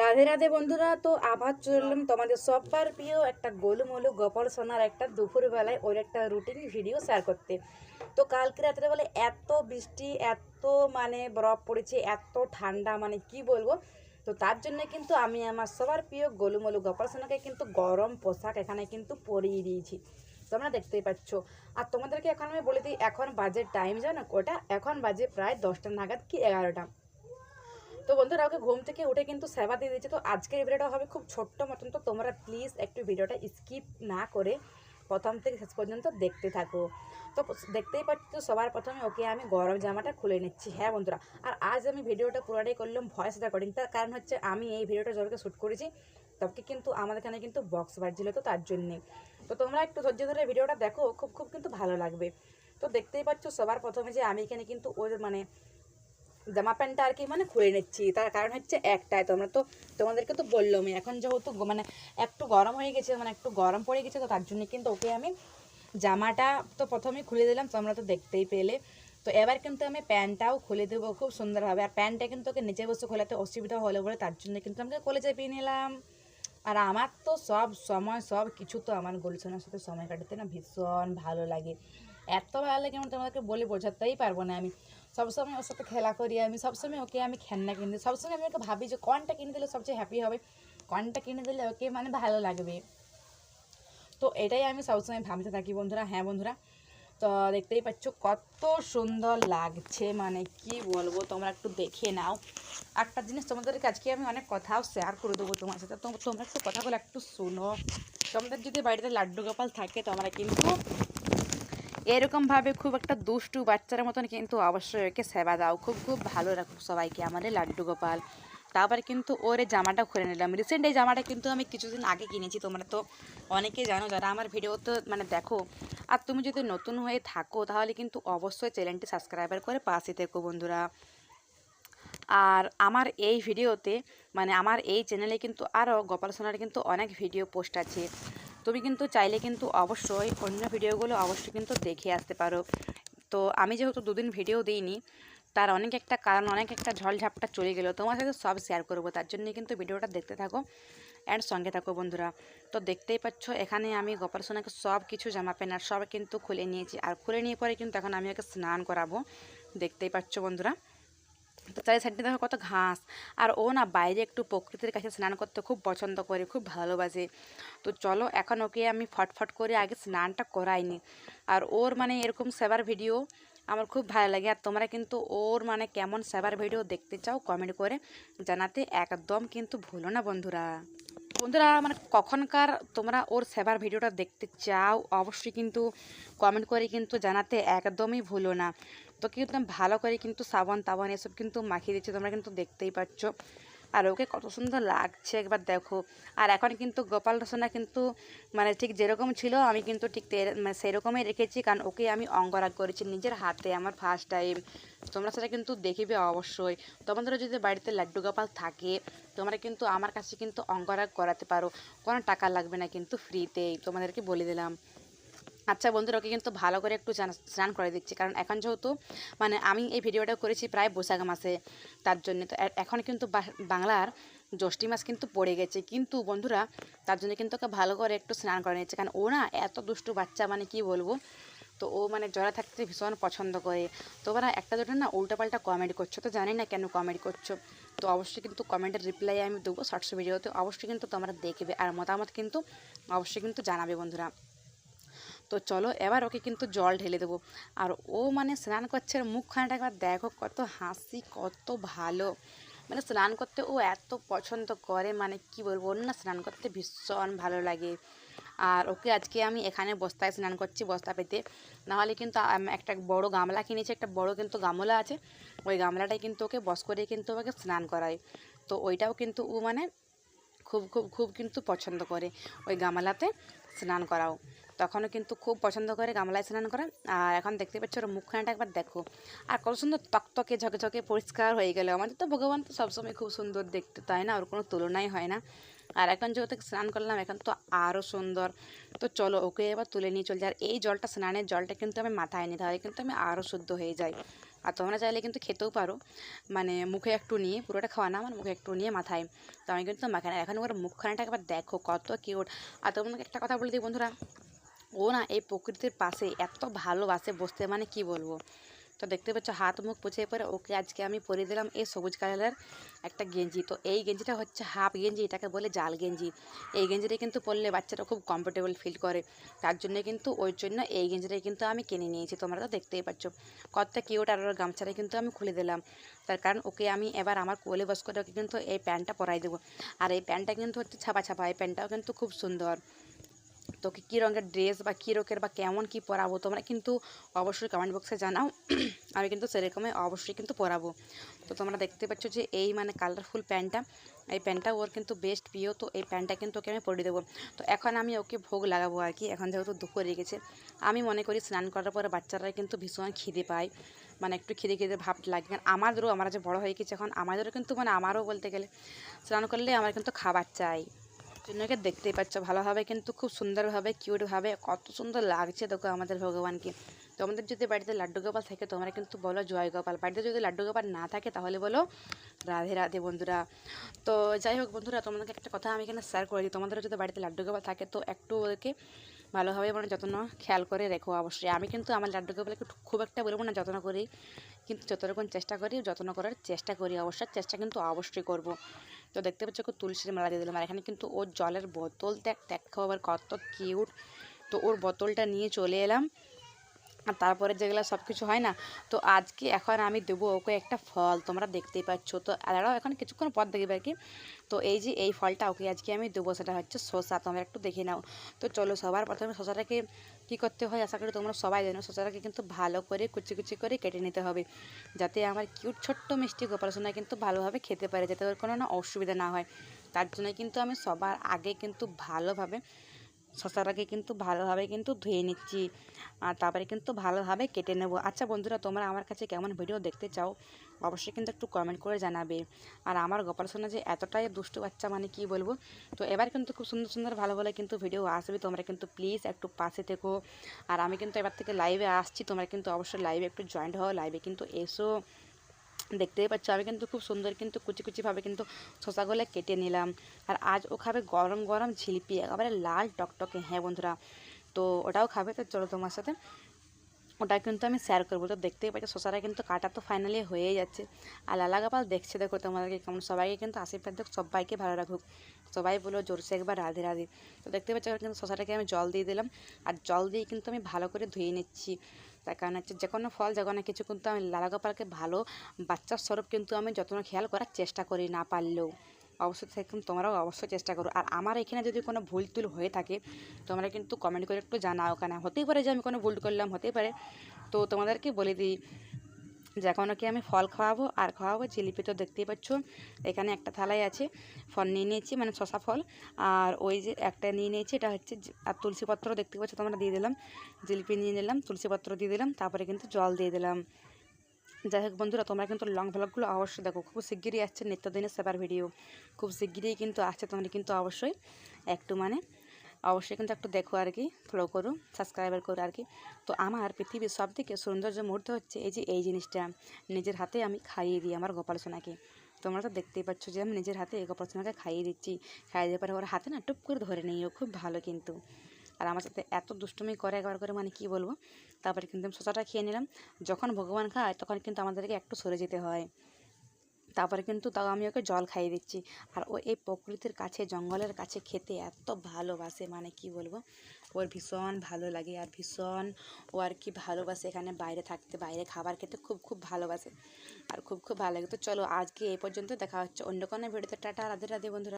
রাধে রাধে বন্ধুরা, তো আবার চললাম তোমাদের সবার প্রিয় একটা গোলুমলু গোপাল সোনার একটা দুপুরবেলায় ওর একটা রুটিন ভিডিও শেয়ার করতে। তো কালকে রাত্রে বলে এত বৃষ্টি, এত মানে বরফ পড়েছে, এত ঠান্ডা মানে কি বলব? তো তার জন্য কিন্তু আমি আমার সবার প্রিয় গোলুমলু গোপাল সোনাকে কিন্তু গরম পোশাক এখানে কিন্তু পরিয়ে দিয়েছি। তোমরা দেখতেই পাচ্ছ। আর তোমাদেরকে এখন আমি বলে দিই, এখন বাজে টাইম জানো ওটা এখন বাজে প্রায় দশটা নাগাদ কি এগারোটা? তো বন্ধুরা ওকে ঘুম থেকে উঠে কিন্তু সেবা দিয়ে দিয়েছে। তো আজকের ভিডিওটা হবে খুব ছোট্ট মতন। তো তোমরা প্লিজ একটু ভিডিওটা স্কিপ না করে প্রথম থেকে শেষ পর্যন্ত দেখতে থাকো। তো দেখতেই পাচ্ছ তো সবার প্রথমে, ওকে আমি গরম জামাটা খুলে নিচ্ছি। হ্যাঁ বন্ধুরা, আর আজ আমি ভিডিওটা পুরোটাই করলাম ভয়েস রেকর্ডিং তার কারণ হচ্ছে আমি এই ভিডিওটা যতকে শ্যুট করেছি তবে কিন্তু আমাদের এখানে কিন্তু বক্স বাজছিল তো তার জন্যে। তো তোমরা একটু ধৈর্য ধরে ভিডিওটা দেখো, খুব খুব কিন্তু ভালো লাগবে। তো দেখতেই পাচ্ছ সবার প্রথমে যে আমি এখানে কিন্তু ওর মানে জামা প্যান্টটা আর কি মানে খুলে নিচ্ছি। তার কারণ হচ্ছে একটাই, তোমরা তো তোমাদেরকে তো বললামই, এখন যেহেতু মানে একটু গরম হয়ে গেছে মানে একটু গরম পড়ে গেছে, তো তার জন্য কিন্তু ওকে আমি জামাটা তো প্রথমেই খুলে দিলাম, তোমরা তো দেখতেই পেলে। তো এবার কিন্তু আমি প্যান্টটাও খুলে দেবো খুব সুন্দরভাবে, আর প্যান্টটা কিন্তু ওকে নিচে বসে খোলাতে অসুবিধা হলো বলে তার জন্য কিন্তু আমাকে কলেজে চেপিয়ে নিলাম। আর আমার তো সব সময়, সব কিছু তো আমার গোলসোনার সাথে সময় কাটাতে না ভীষণ ভালো লাগে। এত ভালো লাগে, আমি তোমাদেরকে বলে বোঝাতেই পারব না আমি। সবসময় ওর সাথে খেলা করি আমি, সবসময় ওকে আমি খেলনা কিনে দিই। সবসময় আমি ওকে ভাবি যে কোনটা কিনে দিলে সবচেয়ে হ্যাপি হবে, কোনটা কিনে দিলে ওকে মানে ভালো লাগবে। তো এটাই আমি সবসময় ভাবতে থাকি বন্ধুরা হ্যাঁ বন্ধুরা। তো দেখতেই পাচ্ছ কত সুন্দর লাগছে মানে কি বলব, তোমরা একটু দেখে নাও। একটা জিনিস তোমাদেরকে আজকে আমি অনেক কথাও শেয়ার করে দেবো তোমার সাথে। তো তোমরা একটু কথাগুলো একটু শোনো। তোমাদের যদি বাড়িতে লাড্ডু গোপাল থাকে তোমরা কিন্তু এরকমভাবে খুব একটা দুষ্টু বাচ্চার মতন কিন্তু অবশ্যই ওকে সেবা দাও। খুব খুব ভালো রাখো সবাইকে আমাদের লাড্ডু গোপাল। তারপরে কিন্তু ওর এই জামাটা খুলে নিলাম। রিসেন্ট এই জামাটা কিন্তু আমি কিছুদিন আগে কিনেছি, তোমরা তো অনেকেই জানো যারা আমার ভিডিও তো মানে দেখো। আর তুমি যদি নতুন হয়ে থাকো তাহলে কিন্তু অবশ্যই চ্যানেলটি সাবস্ক্রাইবার করে পাশে থেকো বন্ধুরা। আর আমার এই ভিডিওতে মানে আমার এই চ্যানেলে কিন্তু আরও গোপাল সোনার কিন্তু অনেক ভিডিও পোস্ট আছে। তুমি কিন্তু চাইলে কিন্তু অবশ্যই অন্য ভিডিওগুলো অবশ্যই কিন্তু দেখে আসতে পারো। তো আমি যেহেতু দুদিন ভিডিও দিইনি, তার অনেক একটা কারণ, অনেক একটা ঝড়ঝাপটা চলে গেলো। তোমার সাথে সব শেয়ার করব, তার জন্য কিন্তু ভিডিওটা দেখতে থাকো অ্যান্ড সঙ্গে থাকো বন্ধুরা। তো দেখতেই পাচ্ছ, এখানে আমি গোপাল সোনাকে সব কিছু জামা প্যান্ট আর সব কিন্তু খুলে নিয়েছি। আর খুলে নিয়ে পরে কিন্তু এখন আমি ওকে স্নান করাবো। দেখতেই পাচ্ছ বন্ধুরা। তো চারি সাইডে দেখো কত ঘাস। আর ও না বাইরে একটু প্রকৃতির কাছে স্নান করতে খুব পছন্দ করে, খুব ভালোবাসে। তো চলো, এখন ওকে আমি ফটফট করে আগে স্নানটা করাইনি আর ওর মানে এরকম সেবার ভিডিও আমার খুব ভালো লাগে। আর তোমরা কিন্তু ওর মানে কেমন সেবার ভিডিও দেখতে চাও কমেন্ট করে জানাতে একদম কিন্তু ভুলো না বন্ধুরা। বন্ধুরা মানে কখনকার তোমরা ওর সেবার ভিডিওটা দেখতে চাও, অবশ্যই কিন্তু কমেন্ট করে কিন্তু জানাতে একদমই ভুলো না। তো কিন্তু ভালো করে কিন্তু সাবান তাবান এসব কিন্তু মাখিয়ে দিচ্ছি, তোমরা কিন্তু দেখতেই পাচ্ছ। আর ওকে কত সুন্দর লাগছে, একবার দেখো। আর এখন কিন্তু গোপাল রসনা কিন্তু মানে ঠিক যেরকম ছিল, আমি কিন্তু ঠিক মানে সেরকমই রেখেছি, কারণ ওকে আমি অঙ্গরাগ করেছি নিজের হাতে আমার ফার্স্ট টাইম তোমরা সেটা কিন্তু দেখিবে অবশ্যই। তোমাদেরও যদি বাড়িতে লাড্ডু গোপাল থাকে, তোমরা কিন্তু আমার কাছে কিন্তু অঙ্গরাগ করাতে পারো। কোনো টাকা লাগবে না কিন্তু ফ্রিতেই তোমাদেরকে বলে দিলাম। আচ্ছা বন্ধুরা, ওকে কিন্তু ভালো করে একটু স্নান করে দিচ্ছি। কারণ এখন যেহেতু মানে আমি এই ভিডিওটা করেছি প্রায় বৈশাখ মাসে তার জন্য। তো এখন কিন্তু বাংলার জ্যৈষ্ঠী মাস কিন্তু পড়ে গেছে। কিন্তু বন্ধুরা, তার জন্য কিন্তু ওকে ভালো করে একটু স্নান করে নিচ্ছে কারণ ও না এত দুষ্টু বাচ্চা মানে কি বলব? তো ও মানে জলে থাকতে ভীষণ পছন্দ করে। তোমরা একটা দুটো না উল্টোপাল্টা কমেন্ট করছ। তো জানি না কেন কমেন্ট করছ। তো অবশ্যই কিন্তু কমেন্টের রিপ্লাই আমি দেবো শর্টস ভিডিওতে অবশ্যই কিন্তু তোমরা দেখবে। আর মতামত কিন্তু অবশ্যই কিন্তু জানাবে বন্ধুরা। তো চলো এবার ওকে কিন্তু জল ঢেলে দেবো। আর ও মানে স্নান করছে মুখখানাটা একবার দেখো কত হাসি, কত ভালো। মানে স্নান করতে ও এত পছন্দ করে মানে কি বলব, ওর না স্নান করতে ভীষণ ভালো লাগে। আর ওকে আজকে আমি এখানে বস্তায় স্নান করছি, বস্তা পেতে। নাহলে কিন্তু একটা বড় গামলা কিনেছি, একটা বড় কিন্তু গামলা আছে। ওই গামলাটাই কিন্তু ওকে বস করে কিন্তু ওকে স্নান করায় তো ওইটাও কিন্তু ও মানে খুব খুব খুব কিন্তু পছন্দ করে। ওই গামলাতে স্নান করাও। তখনও কিন্তু খুব পছন্দ করে গামলায় স্নান করা আর এখন দেখতে পাচ্ছ ওর মুখখানাটা একবার দেখো। আর কত সুন্দর তকতকে ঝকঝকে পরিষ্কার হয়ে গেল। আমাদের তো ভগবান তো সবসময় খুব সুন্দর দেখতে, তাই না? ওর কোনো তুলনাই হয় না। আর এখন যেহেতু স্নান করলাম, এখন তো আরও সুন্দর। তো চলো, ওকে এবার তুলে নিয়ে চলে যাই। আর এই জলটা, স্নানের জলটা কিন্তু আমি মাথায় নিই তাহলে কিন্তু আমি আরও শুদ্ধ হয়ে যাই। আর তোমরা চাইলে কিন্তু খেতেও পারো। মানে মুখে একটু নিয়ে, পুরোটা খাওয়া না, আমার মুখে একটু নিয়ে মাথায়। তো আমি কিন্তু মাখাই না এখন ওর মুখখানাটা একবার দেখো, কত কিউট আর তোমাকে একটা কথা বলে দিই বন্ধুরা। ও না এই প্রকৃতির পাশে এত ভালোবাসে বসতে মানে কি বলব? তো দেখতে পাচ্ছ, হাত মুখ পুছে পরে ওকে আজকে আমি পরে দিলাম এই সবুজ কালারের একটা গেঞ্জি। তো এই গেঞ্জিটা হচ্ছে হাফ গেঞ্জি, এটাকে বলে জাল গেঞ্জি। এই গেঞ্জিটা কিন্তু পরলে বাচ্চাটা খুব কমফোর্টেবল ফিল করে। তার জন্য কিন্তু ওই জন্য এই গেঞ্জিটাই কিন্তু আমি কিনে নিয়েছি, তোমরা তো দেখতেই পাচ্ছ। কতটা কিউট আর ওর গামছাটা কিন্তু আমি খুলে দিলাম। তার কারণ ওকে আমি এবার আমার কোলে বস করে ওকে কিন্তু এই প্যান্টটা পরাই দেবো। আর এই প্যান্টটা কিন্তু হচ্ছে ছাপা ছাপা, এই প্যান্টটাও কিন্তু খুব সুন্দর। তোকে কী রঙের ড্রেস বা কী রকের বা কেমন কী পরাবো তোমরা কিন্তু অবশ্যই কমেন্ট বক্সে জানাও। আমি কিন্তু সেরকমই অবশ্যই কিন্তু পরাবো। তো তোমরা দেখতে পাচ্ছ যে এই মানে কালারফুল প্যান্টটা, এই প্যান্টটা ওর কিন্তু বেস্ট প্রিয়, তো এই প্যান্টটা কিন্তু ওকে আমি পরিয়ে দেবো। তো এখন আমি ওকে ভোগ লাগাবো আর কি, এখন যেহেতু দুপুর রেখেছে আমি মনে করি স্নান করার পরে বাচ্চারা কিন্তু ভীষণ খিদে পায় মানে একটু খিদে খিদে ভাব লাগে। কারণ আমাদেরও, আমরা যে বড় হয়ে গেছি, এখন আমাদেরও কিন্তু মানে আমারও বলতে গেলে স্নান করলে আমার কিন্তু খাবার চাই। জন্যকে দেখতেই পাচ্ছ, ভালোভাবে কিন্তু খুব সুন্দরভাবে, কিউটভাবে কত সুন্দর লাগছে দেখো আমাদের ভগবানকে। তোমাদের যদি বাড়িতে লাড্ডু গোপাল থাকে, তোমরা কিন্তু বলো জয় গোপাল। বাড়িতে যদি লাড্ডু গোপাল না থাকে, তাহলে বলো রাধে রাধে বন্ধুরা। তো যাই হোক বন্ধুরা, তোমাদেরকে একটা কথা আমি এখানে শেয়ার করে দিই তোমাদের যদি বাড়িতে লাড্ডু গোপাল থাকে, তো একটু ওদেরকে ভালোভাবে মানে যত্ন খেয়াল করে রেখো অবশ্যই। আমি কিন্তু আমার লাড্ডু বলে খুব একটা বলব না, যত্ন করি। কিন্তু যতটুকু চেষ্টা করি, যত্ন করার চেষ্টা করি অবশ্যই চেষ্টা কিন্তু অবশ্যই করব। তো দেখতে পাচ্ছ তুলসীর মালা দিয়ে দিলাম। আর এখানে কিন্তু ওর জলের বোতল দেখ, দেখো আবার কত কিউট তো ওর বোতলটা নিয়ে চলে এলাম। তারপরে যেগুলো সব কিছু হয় না, তো আজকে এখন আমি দেবো ওকে একটা ফল, তোমরা দেখতেই পাচ্ছ। তো আলাদাও এখন কিছুক্ষণ পর দেখবে আর কি তো এই যে এই ফলটা ওকে আজকে আমি দেবো, সেটা হচ্ছে শসা, তোমরা একটু দেখে নাও। তো চলো সবার প্রথমে শসাটাকে কী করতে হয়, আশা করি তোমরা সবাই জানো, শসাটাকে কিন্তু ভালো করে কুচি কুচি করে কেটে নিতে হবে, যাতে আমার কিউট ছোট্ট মিষ্টি গোপালসোনা কিন্তু ভালোভাবে খেতে পারে, যাতে ওর কোনো না অসুবিধা না হয়। তার জন্য কিন্তু আমি সবার আগে কিন্তু ভালোভাবে শশাটাকে কিন্তু ভালোভাবে কিন্তু ধুয়ে নিচ্ছি। আর তারপরে কিন্তু ভালোভাবে কেটে নেব। আচ্ছা বন্ধুরা, তোমরা আমার কাছে কেমন ভিডিও দেখতে চাও অবশ্যই কিন্তু একটু কমেন্ট করে জানাবে। আর আমার গোপাল যে এতটাই দুষ্টু বাচ্চা মানে কি বলব? তো এবার কিন্তু খুব সুন্দর সুন্দর ভালো ভালো কিন্তু ভিডিও আসবে। তোমরা কিন্তু প্লিজ একটু পাশে থেকো। আর আমি কিন্তু এবার থেকে লাইভে আসছি। তোমরা কিন্তু অবশ্যই লাইভে একটু জয়েন্ট হও। লাইভে কিন্তু এসো। দেখতেই পাচ্ছ। আমি কিন্তু খুব সুন্দর কিন্তু কুচি কুচিভাবে কিন্তু শশাগুলো কেটে নিলাম। আর আজ ও খাবে গরম গরম ঝিলিপি, একেবারে লাল টকটকে হ্যাঁ বন্ধুরা, তো ওটাও খাবে, তো চলো তোমার সাথে। ওটা কিন্তু আমি শেয়ার করব। তো দেখতেই পাচ্ছি শশাটা কিন্তু কাটা তো ফাইনালি হয়েই যাচ্ছে। আর লালা গোপাল দেখছে, দেখো তোমাদেরকে কেমন। সবাইকে কিন্তু আশীর্বাদ দেখ সবাইকে ভালো রাখুক। সবাই বলো জোরসে একবার রাধে রাধে। তো দেখতে পাচ্ছি কিন্তু শশাটাকে আমি জল দিয়ে দিলাম। আর জল দিয়ে কিন্তু আমি ভালো করে ধুয়ে নিচ্ছি। তার কারণ হচ্ছে যে কোনো ফল, যে কোনো কিছু কিন্তু আমি লালা গোপালকে ভালো, বাচ্চার স্বরূপ কিন্তু আমি যত্ন খেয়াল করার চেষ্টা করি না পারলেও। অবশ্যই সেরকম তোমরাও অবশ্যই চেষ্টা করো। আর আমার এখানে যদি কোনো ভুল তুল হয়ে থাকে, তোমরা কিন্তু কমেন্ট করে একটু জানাও কেন? হতেই পারে যে আমি কোনো ভুল করলাম, হতেই পারে। তো তোমাদেরকে বলে দিই যে এখন ওকে আমি ফল খাওয়াবো? আর খাওয়াবো? জিলিপি তো দেখতেই পাচ্ছ। এখানে একটা থালায় আছে। ফল নিয়ে নিয়েছি মানে শশা ফল। আর ওই যে একটা নিয়ে নিয়েছি, এটা হচ্ছে আর তুলসী পত্র দেখতে পাচ্ছ, তোমরা দিয়ে দিলাম। জিলিপি নিয়ে নিলাম, তুলসী পত্র দিয়ে দিলাম, তারপরে কিন্তু জল দিয়ে দিলাম। যাই হোক বন্ধুরা, তোমরা কিন্তু লং ভ্লগগুলো অবশ্যই দেখো। খুব শিগগিরই আসছে নিত্যদিনের সেবার ভিডিও খুব শিগগিরই কিন্তু আসছে, তোমরা কিন্তু অবশ্যই একটু মানে অবশ্যই কিন্তু একটু দেখো আর কি ফলো করো সাবস্ক্রাইবার করো আর কি তো আমার পৃথিবীর সব থেকে সৌন্দর্য মুহূর্ত হচ্ছে, এই যে এই জিনিসটা, নিজের হাতে আমি খাইয়ে দিই আমার গোপাল সোনাকে। তোমরা তো দেখতেই পাচ্ছ যে আমি নিজের হাতে গোপাল সোনাকে খাইয়ে দিচ্ছি। খাইয়ে দেওয়ার পরে ওর হাতে না টুপ করে ধরে নিই, ও খুব ভালো কিন্তু। আর আমার সাথে এত দুষ্টুমি করে একবার করে মানে কি বলব? তারপরে কিন্তু আমি শশাটা খেয়ে নিলাম। যখন ভগবান খায়, তখন কিন্তু আমাদেরকে একটু সরে যেতে হয়। তারপরে কিন্তু তাও আমি ওকে জল খাইয়ে দিচ্ছি। আর ও এই প্রকৃতির কাছে, জঙ্গলের কাছে খেতে এত ভালোবাসে মানে কি বলব? ওর ভীষণ ভালো লাগে আর ভীষণ ও আর কি ভালোবাসে এখানে বাইরে থাকতে, বাইরে খাবার খেতে খুব খুব ভালোবাসে। আর খুব খুব ভালো লাগে। তো চলো আজকে এই পর্যন্ত দেখা হচ্ছে অন্য কোনো ভিডিওতে। টাটা, রাধে রাধে বন্ধুরা।